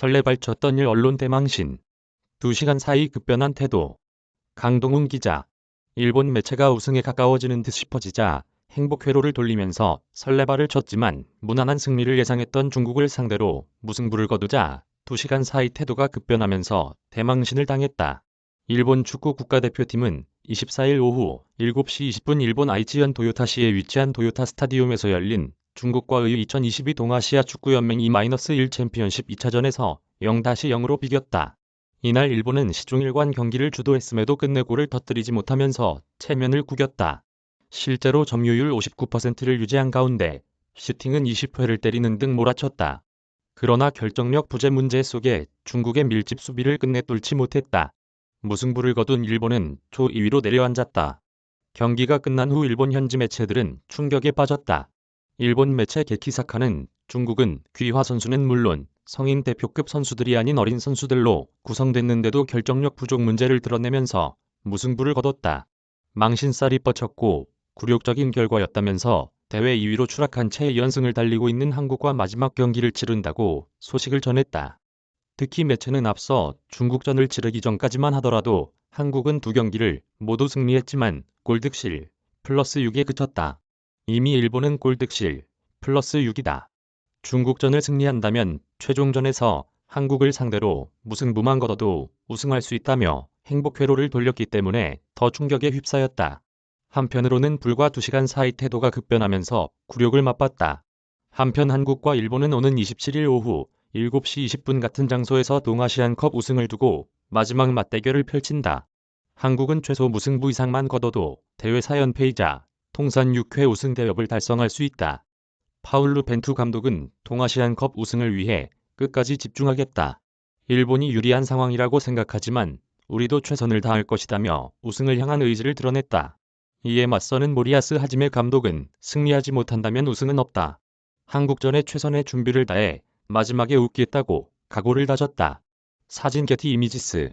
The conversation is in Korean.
설레발쳤던 일 언론 대망신. 2시간 사이 급변한 태도. 강동훈 기자. 일본 매체가 우승에 가까워지는 듯 싶어지자 행복 회로를 돌리면서 설레발을 쳤지만 무난한 승리를 예상했던 중국을 상대로 무승부를 거두자 2시간 사이 태도가 급변하면서 대망신을 당했다. 일본 축구 국가대표팀은 24일 오후 7시 20분 일본 아이치현 도요타시에 위치한 도요타 스타디움에서 열린 중국과의 2022 동아시아 축구연맹 2-1 챔피언십 2차전에서 0-0으로 비겼다. 이날 일본은 시종일관 경기를 주도했음에도 끝내 골을 터뜨리지 못하면서 체면을 구겼다. 실제로 점유율 59%를 유지한 가운데 슈팅은 20회를 때리는 등 몰아쳤다. 그러나 결정력 부재 문제 속에 중국의 밀집 수비를 끝내 뚫지 못했다. 무승부를 거둔 일본은 초 2위로 내려앉았다. 경기가 끝난 후 일본 현지 매체들은 충격에 빠졌다. 일본 매체 게키사카는 중국은 귀화 선수는 물론 성인 대표급 선수들이 아닌 어린 선수들로 구성됐는데도 결정력 부족 문제를 드러내면서 무승부를 거뒀다. 망신살이 뻗쳤고 굴욕적인 결과였다면서 대회 2위로 추락한 채 연승을 달리고 있는 한국과 마지막 경기를 치른다고 소식을 전했다. 특히 매체는 앞서 중국전을 치르기 전까지만 하더라도 한국은 두 경기를 모두 승리했지만 골득실 플러스 6에 그쳤다. 이미 일본은 골득실 플러스 6이다. 중국전을 승리한다면 최종전에서 한국을 상대로 무승부만 거둬도 우승할 수 있다며 행복 회로를 돌렸기 때문에 더 충격에 휩싸였다. 한편으로는 불과 2시간 사이 태도가 급변하면서 굴욕을 맛봤다. 한편 한국과 일본은 오는 27일 오후 7시 20분 같은 장소에서 동아시안컵 우승을 두고 마지막 맞대결을 펼친다. 한국은 최소 무승부 이상만 거둬도 대회 4연패이자 통산 6회 우승 대업을 달성할 수 있다. 파울루 벤투 감독은 동아시안컵 우승을 위해 끝까지 집중하겠다. 일본이 유리한 상황이라고 생각하지만 우리도 최선을 다할 것이다며 우승을 향한 의지를 드러냈다. 이에 맞서는 모리아스 하지메 감독은 승리하지 못한다면 우승은 없다. 한국전에 최선의 준비를 다해 마지막에 웃겠다고 각오를 다졌다. 사진 게티 이미지스